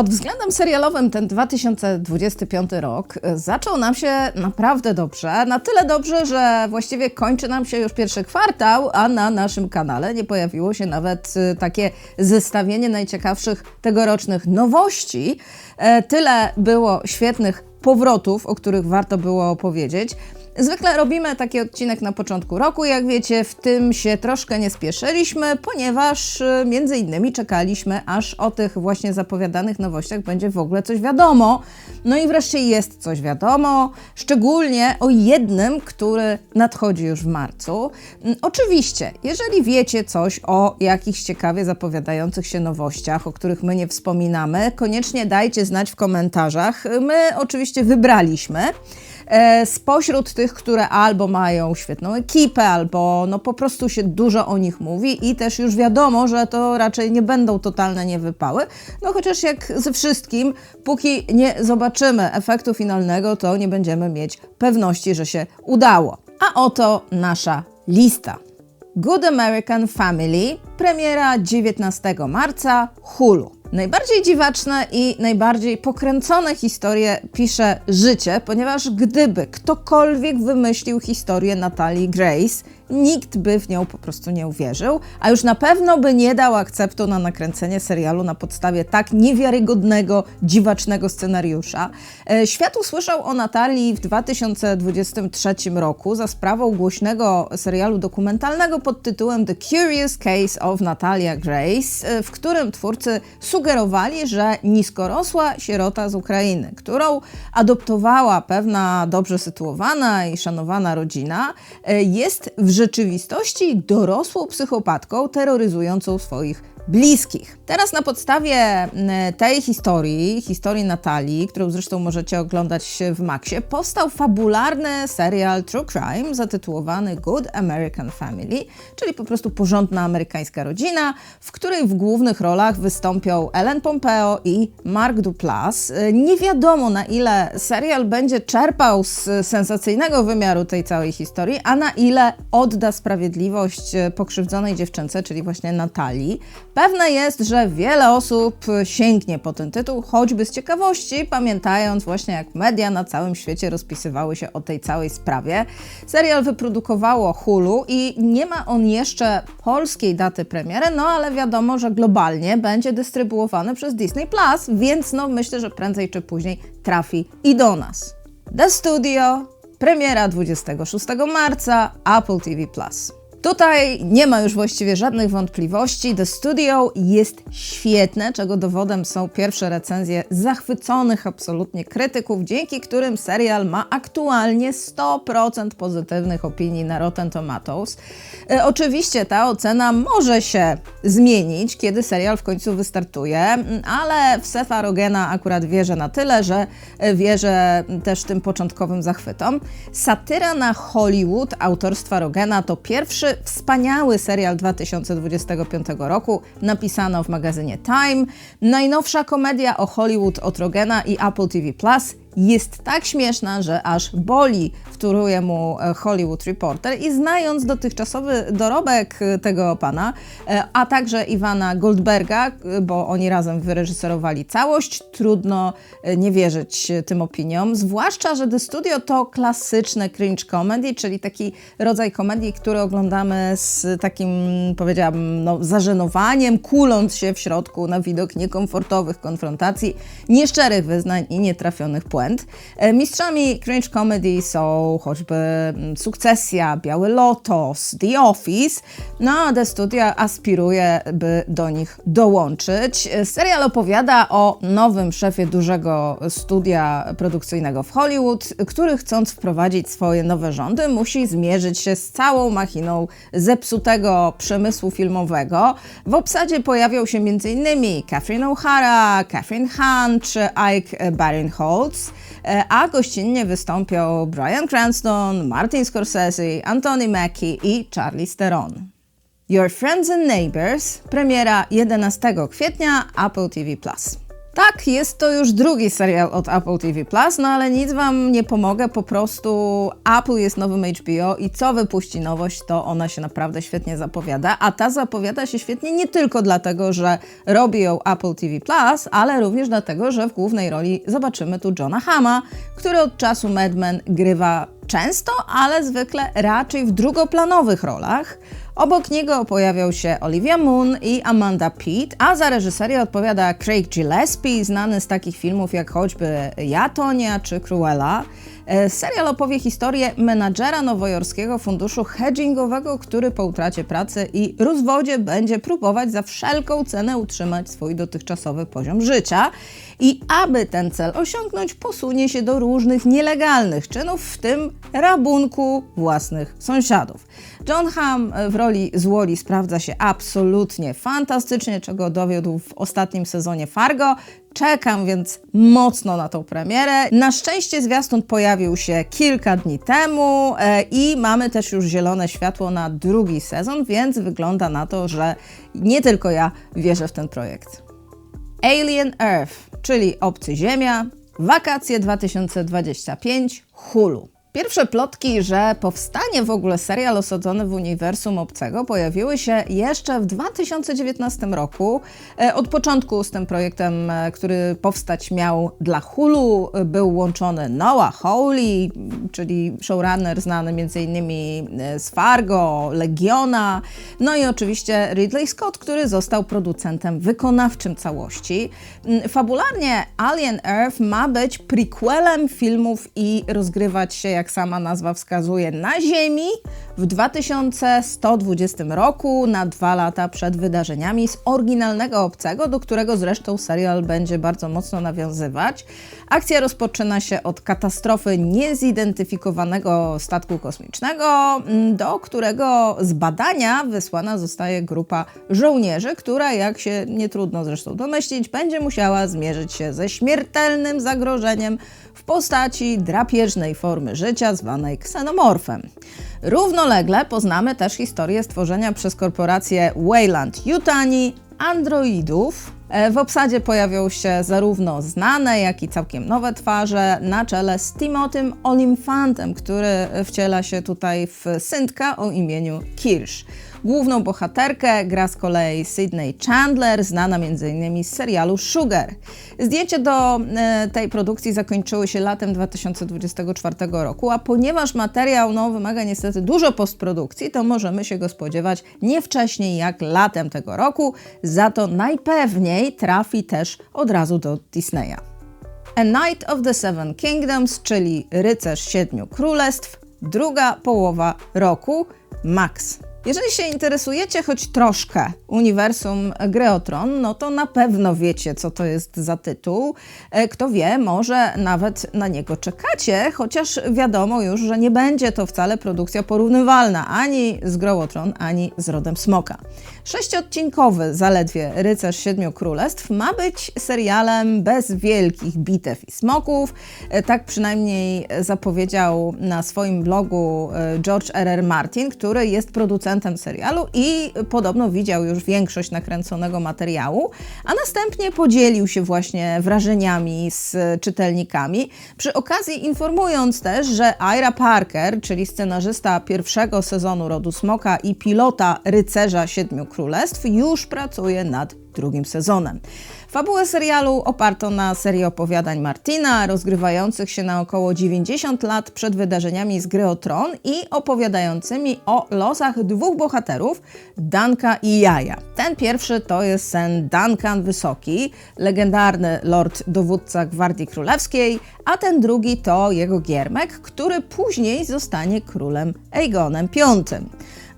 Pod względem serialowym ten 2025 rok e, zaczął nam się naprawdę dobrze. Na tyle dobrze, że właściwie kończy nam się już pierwszy kwartał, a na naszym kanale nie pojawiło się nawet e, takie zestawienie najciekawszych tegorocznych nowości. E, Tyle było świetnych powrotów, o których warto było opowiedzieć. Zwykle robimy taki odcinek na początku roku, jak wiecie, w tym się troszkę nie spieszyliśmy, ponieważ y, między innymi czekaliśmy, aż o tych właśnie zapowiadanych nowościach będzie w ogóle coś wiadomo. No i wreszcie jest coś wiadomo, szczególnie o jednym, który nadchodzi już w marcu. Mm, Oczywiście, jeżeli wiecie coś o jakichś ciekawie zapowiadających się nowościach, o których my nie wspominamy, koniecznie dajcie znać w komentarzach. My oczywiście wybraliśmy. E, Spośród tych, które albo mają świetną ekipę, albo no po prostu się dużo o nich mówi i też już wiadomo, że to raczej nie będą totalne niewypały. No chociaż jak ze wszystkim, póki nie zobaczymy efektu finalnego, to nie będziemy mieć pewności, że się udało. A oto nasza lista. Good American Family, premiera 19 marca, Hulu. Najbardziej dziwaczne i najbardziej pokręcone historie pisze życie, ponieważ gdyby ktokolwiek wymyślił historię Natalii Grace, nikt by w nią po prostu nie uwierzył, a już na pewno by nie dał akceptu na nakręcenie serialu na podstawie tak niewiarygodnego, dziwacznego scenariusza. E, Świat usłyszał o Natalii w 2023 roku za sprawą głośnego serialu dokumentalnego pod tytułem The Curious Case of Natalia Grace, e, w którym twórcy sugerowali, że niskorosła sierota z Ukrainy, którą adoptowała pewna dobrze sytuowana i szanowana rodzina, e, jest w rzeczywistości dorosłą psychopatką terroryzującą swoich bliskich. Teraz na podstawie m, tej historii, historii Natalii, którą zresztą możecie oglądać w Maxie, powstał fabularny serial True Crime zatytułowany Good American Family, czyli po prostu porządna amerykańska rodzina, w której w głównych rolach wystąpią Ellen Pompeo i Mark Duplass. Nie wiadomo na ile serial będzie czerpał z sensacyjnego wymiaru tej całej historii, a na ile odda sprawiedliwość pokrzywdzonej dziewczynce, czyli właśnie Natalii. Pewne jest, że wiele osób sięgnie po ten tytuł, choćby z ciekawości, pamiętając właśnie jak media na całym świecie rozpisywały się o tej całej sprawie. Serial wyprodukowało Hulu i nie ma on jeszcze polskiej daty premiery, no ale wiadomo, że globalnie będzie dystrybuowany przez Disney Plus, więc no myślę, że prędzej czy później trafi i do nas. The Studio, premiera 26 marca, Apple TV Plus. Tutaj nie ma już właściwie żadnych wątpliwości. The Studio jest świetne, czego dowodem są pierwsze recenzje zachwyconych absolutnie krytyków, dzięki którym serial ma aktualnie 100% pozytywnych opinii na Rotten Tomatoes. E, oczywiście ta ocena może się zmienić, kiedy serial w końcu wystartuje, ale w Setha Rogena akurat wierzę na tyle, że e, wierzę też tym początkowym zachwytom. Satyra na Hollywood autorstwa Rogena to pierwszy wspaniały serial 2025 roku, napisano w magazynie Time. Najnowsza komedia o Hollywood od Rogena i Apple TV Plus jest tak śmieszna, że aż boli, wtóruje mu e, Hollywood Reporter i znając dotychczasowy dorobek e, tego pana, e, a także Iwana Goldberga, bo oni razem wyreżyserowali całość, trudno nie wierzyć tym opiniom, zwłaszcza, że The Studio to klasyczne cringe comedy, czyli taki rodzaj komedii, który oglądamy z takim, powiedziałabym, no, zażenowaniem, kuląc się w środku na widok niekomfortowych konfrontacji, nieszczerych wyznań i nietrafionych puentów. E, Mistrzami cringe comedy są choćby mm, Sukcesja, Biały Lotos, The Office, no a The Studio aspiruje, by do nich dołączyć. E, Serial opowiada o nowym szefie dużego studia produkcyjnego w Hollywood, który chcąc wprowadzić swoje nowe rządy, musi zmierzyć się z całą machiną zepsutego przemysłu filmowego. W obsadzie pojawią się m.in. Catherine O'Hara, Catherine Hahn czy Ike Barinholtz, a gościnnie wystąpią Brian Cranston, Martin Scorsese, Anthony Mackie i Charlize Theron. Your Friends and Neighbors, premiera 11 kwietnia Apple TV+. Tak, jest to już drugi serial od Apple TV Plus, no ale nic Wam nie pomogę, po prostu Apple jest nowym HBO i co wypuści nowość, to ona się naprawdę świetnie zapowiada, a ta zapowiada się świetnie nie tylko dlatego, że robi ją Apple TV Plus, ale również dlatego, że w głównej roli zobaczymy tu Johna Hama, który od czasu Mad Men grywa często, ale zwykle raczej w drugoplanowych rolach. Obok niego pojawiał się Olivia Munn i Amanda Peet, a za reżyserię odpowiada Craig Gillespie, znany z takich filmów jak choćby Ja, Tonia czy Cruella. E, serial opowie historię menadżera nowojorskiego funduszu hedgingowego, który po utracie pracy i rozwodzie będzie próbować za wszelką cenę utrzymać swój dotychczasowy poziom życia. I aby ten cel osiągnąć, posunie się do różnych nielegalnych czynów, w tym rabunku własnych sąsiadów. John Hamm w roli złoli sprawdza się absolutnie fantastycznie, czego dowiódł w ostatnim sezonie Fargo. Czekam więc mocno na tą premierę. Na szczęście zwiastun pojawił się kilka dni temu e, i mamy też już zielone światło na drugi sezon, więc wygląda na to, że nie tylko ja wierzę w ten projekt. Alien Earth, czyli Obcy Ziemia, wakacje 2025, Hulu. Pierwsze plotki, że powstanie w ogóle serial osadzony w uniwersum obcego pojawiły się jeszcze w 2019 roku. E, od początku z tym projektem, e, który powstać miał dla Hulu, e, był łączony Noah Hawley, czyli showrunner znany m.in. z Fargo, Legiona, no i oczywiście Ridley Scott, który został producentem wykonawczym całości. Mm, fabularnie Alien Earth ma być prequelem filmów i rozgrywać się jak sama nazwa wskazuje, na Ziemi w 2120 roku, na dwa lata przed wydarzeniami z oryginalnego obcego, do którego zresztą serial będzie bardzo mocno nawiązywać. Akcja rozpoczyna się od katastrofy niezidentyfikowanego statku kosmicznego, mm, do którego z badania wysłana zostaje grupa żołnierzy, która, jak się nie trudno zresztą domyślić, będzie musiała zmierzyć się ze śmiertelnym zagrożeniem w postaci drapieżnej formy życia zwanej ksenomorfem. Równolegle poznamy też historię stworzenia przez korporację Wayland Yutani androidów. E, w obsadzie pojawią się zarówno znane, jak i całkiem nowe twarze, na czele z Timotym Olimfantem, który wciela się tutaj w syntka o imieniu Kirsch. Główną bohaterkę gra z kolei Sydney Chandler, znana m.in. z serialu Sugar. Zdjęcia do e, tej produkcji zakończyły się latem 2024 roku, a ponieważ materiał no, wymaga niestety dużo postprodukcji, to możemy się go spodziewać nie wcześniej jak latem tego roku, za to najpewniej trafi też od razu do Disneya. A Knight of the Seven Kingdoms, czyli Rycerz Siedmiu Królestw, druga połowa roku, Max. Jeżeli się interesujecie choć troszkę uniwersum Gry o Tron, no to na pewno wiecie, co to jest za tytuł. E, kto wie, może nawet na niego czekacie, chociaż wiadomo już, że nie będzie to wcale produkcja porównywalna ani z Grą o Tron, ani z Rodem Smoka. Sześciodcinkowy zaledwie Rycerz Siedmiu Królestw ma być serialem bez wielkich bitew i smoków. E, tak przynajmniej zapowiedział na swoim blogu e, George R.R. Martin, który jest producentem serialu i podobno widział już większość nakręconego materiału, a następnie podzielił się właśnie wrażeniami z czytelnikami. Przy okazji informując też, że Ira Parker, czyli scenarzysta pierwszego sezonu Rodu Smoka i pilota Rycerza Siedmiu Królestw, już pracuje nad drugim sezonem. Fabułę serialu oparto na serii opowiadań Martina, rozgrywających się na około 90 lat przed wydarzeniami z gry o Tron i opowiadającymi o losach dwóch bohaterów, Danka i Jaja. Ten pierwszy to jest sen Duncan Wysoki, legendarny lord dowódca Gwardii Królewskiej, a ten drugi to jego giermek, który później zostanie królem Aegonem V.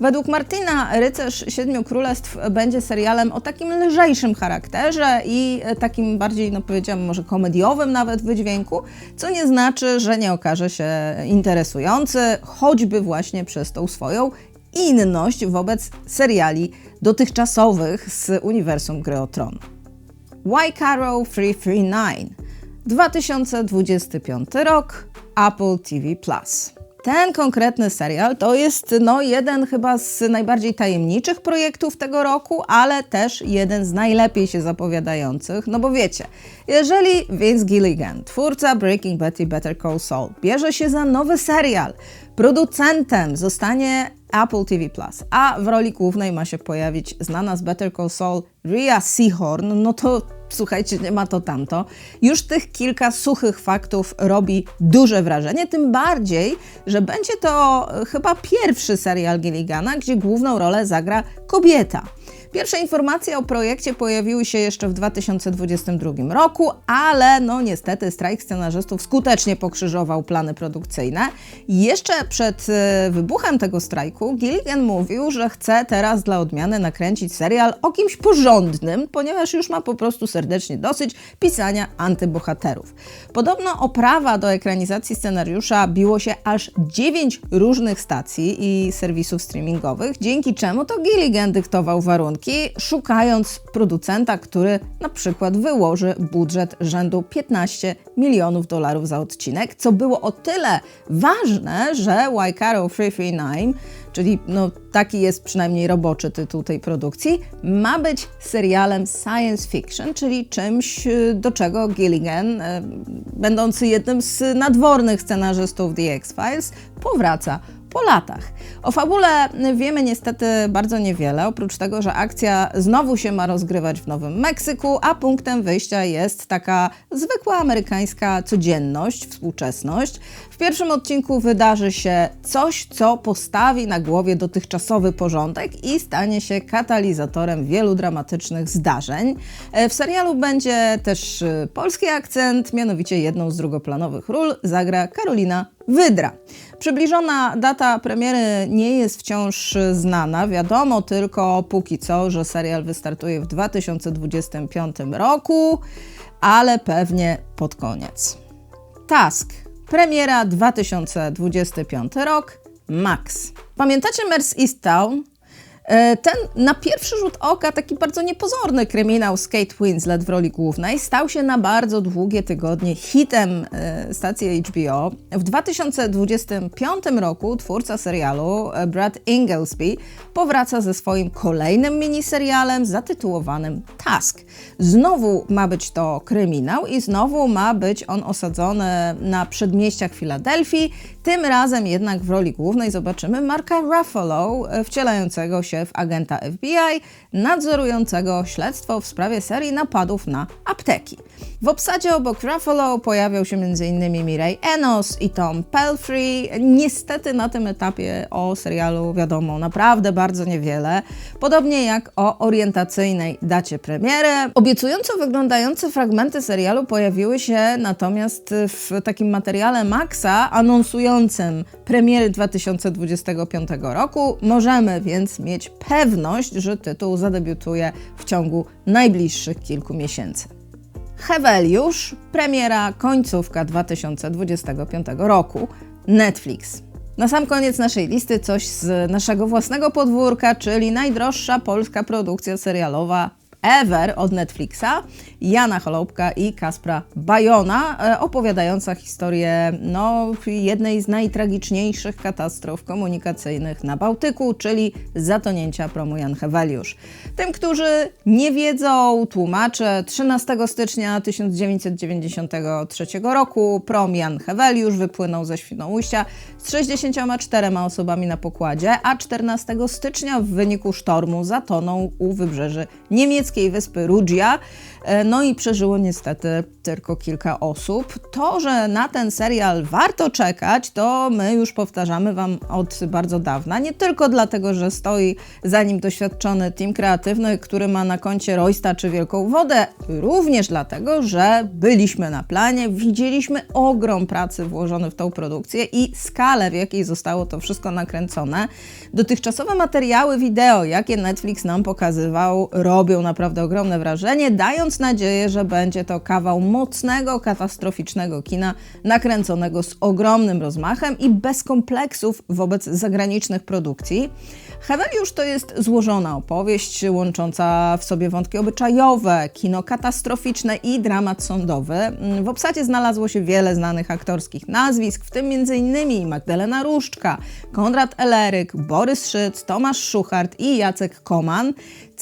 Według Martina Rycerz Siedmiu Królestw będzie serialem o takim lżejszym charakterze i takim bardziej, no powiedziałam, może komediowym nawet wydźwięku, co nie znaczy, że nie okaże się interesujący, choćby właśnie przez tą swoją inność wobec seriali dotychczasowych z uniwersum Gry o Tron. Why Carol 339 2025 rok Apple TV Plus. Ten konkretny serial to jest no, jeden chyba z najbardziej tajemniczych projektów tego roku, ale też jeden z najlepiej się zapowiadających. No bo wiecie, jeżeli Vince Gilligan, twórca Breaking Bad i Better Call Saul, bierze się za nowy serial, producentem zostanie Apple TV a w roli głównej ma się pojawić znana z Better Call Saul Rhea Seahorn, no to słuchajcie, nie ma to tamto. Już tych kilka suchych faktów robi duże wrażenie, tym bardziej, że będzie to chyba pierwszy serial Gilligana, gdzie główną rolę zagra kobieta. Pierwsze informacje o projekcie pojawiły się jeszcze w 2022 roku, ale no niestety strajk scenarzystów skutecznie pokrzyżował plany produkcyjne. Jeszcze przed e, wybuchem tego strajku Gilligan mówił, że chce teraz dla odmiany nakręcić serial o kimś porządnym, ponieważ już ma po prostu serdecznie dosyć pisania antybohaterów. Podobno oprawa do ekranizacji scenariusza biło się aż 9 różnych stacji i serwisów streamingowych, dzięki czemu to Gilligan dyktował warunki szukając producenta, który na przykład wyłoży budżet rzędu 15 milionów dolarów za odcinek, co było o tyle ważne, że Waikaro 339 czyli no, taki jest przynajmniej roboczy tytuł tej produkcji, ma być serialem science fiction, czyli czymś, y, do czego Gilligan, y, będący jednym z nadwornych scenarzystów The X-Files, powraca po latach. O fabule wiemy niestety bardzo niewiele, oprócz tego, że akcja znowu się ma rozgrywać w Nowym Meksyku, a punktem wyjścia jest taka zwykła amerykańska codzienność, współczesność. W pierwszym odcinku wydarzy się coś, co postawi na głowie dotychczasowy porządek i stanie się katalizatorem wielu dramatycznych zdarzeń. E, w serialu będzie też e, polski akcent, mianowicie jedną z drugoplanowych ról zagra Karolina Wydra. Przybliżona data premiery nie jest wciąż znana. Wiadomo tylko póki co, że serial wystartuje w 2025 roku, ale pewnie pod koniec. Task. Premiera 2025 rok. Max. Pamiętacie Mers Easttown? E, ten na pierwszy rzut oka taki bardzo niepozorny kryminał z Kate Winslet w roli głównej stał się na bardzo długie tygodnie hitem e, stacji HBO. W 2025 roku twórca serialu e, Brad Inglesby powraca ze swoim kolejnym miniserialem zatytułowanym Task. Znowu ma być to kryminał i znowu ma być on osadzony na przedmieściach Filadelfii. Tym razem jednak w roli głównej zobaczymy Marka Ruffalo wcielającego się w agenta FBI nadzorującego śledztwo w sprawie serii napadów na apteki. W obsadzie obok Ruffalo pojawiał się m.in. Mireille Enos i Tom Pelfrey. Niestety na tym etapie o serialu wiadomo naprawdę bardzo niewiele, podobnie jak o orientacyjnej dacie premiery. Obiecująco wyglądające fragmenty serialu pojawiły się natomiast w takim materiale Maxa anonsującym premiery 2025 roku. Możemy więc mieć pewność, że tytuł zadebiutuje w ciągu najbliższych kilku miesięcy. Heweliusz, premiera końcówka 2025 roku, Netflix. Na sam koniec naszej listy coś z naszego własnego podwórka, czyli najdroższa polska produkcja serialowa Ever od Netflixa, Jana Holopka i Kaspra Bajona, e, opowiadająca historię no, jednej z najtragiczniejszych katastrof komunikacyjnych na Bałtyku, czyli zatonięcia promu Jan Heweliusz. Tym, którzy nie wiedzą, tłumaczę, 13 stycznia 1993 roku prom Jan Heweliusz wypłynął ze Świnoujścia z 64 osobami na pokładzie, a 14 stycznia w wyniku sztormu zatonął u wybrzeży niemieckiej wyspy Rugia. E, no i przeżyło niestety tylko kilka osób. To, że na ten serial warto czekać, to my już powtarzamy Wam od bardzo dawna. Nie tylko dlatego, że stoi za nim doświadczony team kreatywny, który ma na koncie Roysta czy Wielką Wodę, również dlatego, że byliśmy na planie, widzieliśmy ogrom pracy włożony w tą produkcję i skalę, w jakiej zostało to wszystko nakręcone. Dotychczasowe materiały wideo, jakie Netflix nam pokazywał, robią naprawdę ogromne wrażenie, dając mając nadzieję, że będzie to kawał mocnego, katastroficznego kina, nakręconego z ogromnym rozmachem i bez kompleksów wobec zagranicznych produkcji. Heweliusz to jest złożona opowieść łącząca w sobie wątki obyczajowe, kino katastroficzne i dramat sądowy. W obsadzie znalazło się wiele znanych aktorskich nazwisk, w tym m.in. Magdalena Różczka, Konrad Eleryk, Borys Szyc, Tomasz Szuchart i Jacek Koman.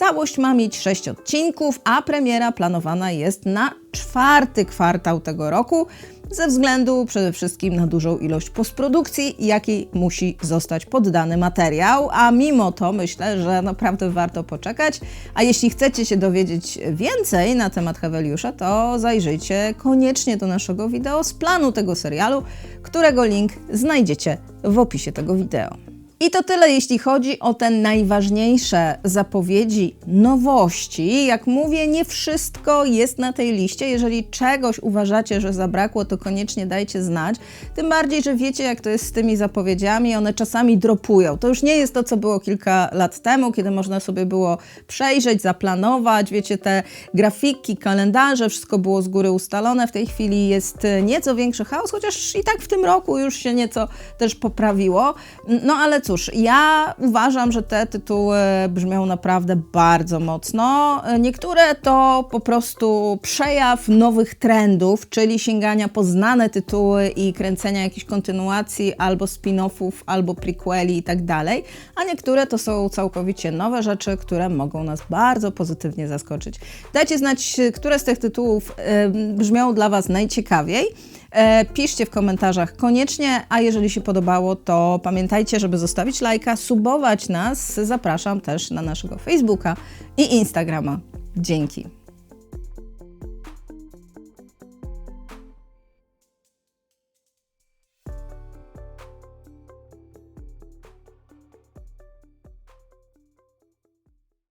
Całość ma mieć sześć odcinków, a premiera planowana jest na czwarty kwartał tego roku ze względu przede wszystkim na dużą ilość postprodukcji, jakiej musi zostać poddany materiał, a mimo to myślę, że naprawdę warto poczekać. A jeśli chcecie się dowiedzieć więcej na temat Heweliusza, to zajrzyjcie koniecznie do naszego wideo z planu tego serialu, którego link znajdziecie w opisie tego wideo. I to tyle, jeśli chodzi o te najważniejsze zapowiedzi, nowości. Jak mówię, nie wszystko jest na tej liście. Jeżeli czegoś uważacie, że zabrakło, to koniecznie dajcie znać. Tym bardziej, że wiecie, jak to jest z tymi zapowiedziami, one czasami dropują. To już nie jest to, co było kilka lat temu, kiedy można sobie było przejrzeć, zaplanować. Wiecie, te grafiki, kalendarze, wszystko było z góry ustalone. W tej chwili jest nieco większy chaos, chociaż i tak w tym roku już się nieco też poprawiło. No ale cóż, ja uważam, że te tytuły brzmią naprawdę bardzo mocno. Niektóre to po prostu przejaw nowych trendów, czyli sięgania po znane tytuły i kręcenia jakichś kontynuacji albo spin-offów, albo prequeli i tak dalej, a niektóre to są całkowicie nowe rzeczy, które mogą nas bardzo pozytywnie zaskoczyć. Dajcie znać, które z tych tytułów y, brzmią dla Was najciekawiej. E, piszcie w komentarzach koniecznie, a jeżeli się podobało, to pamiętajcie, żeby zostawić lajka, subować nas. Zapraszam też na naszego Facebooka i Instagrama. Dzięki.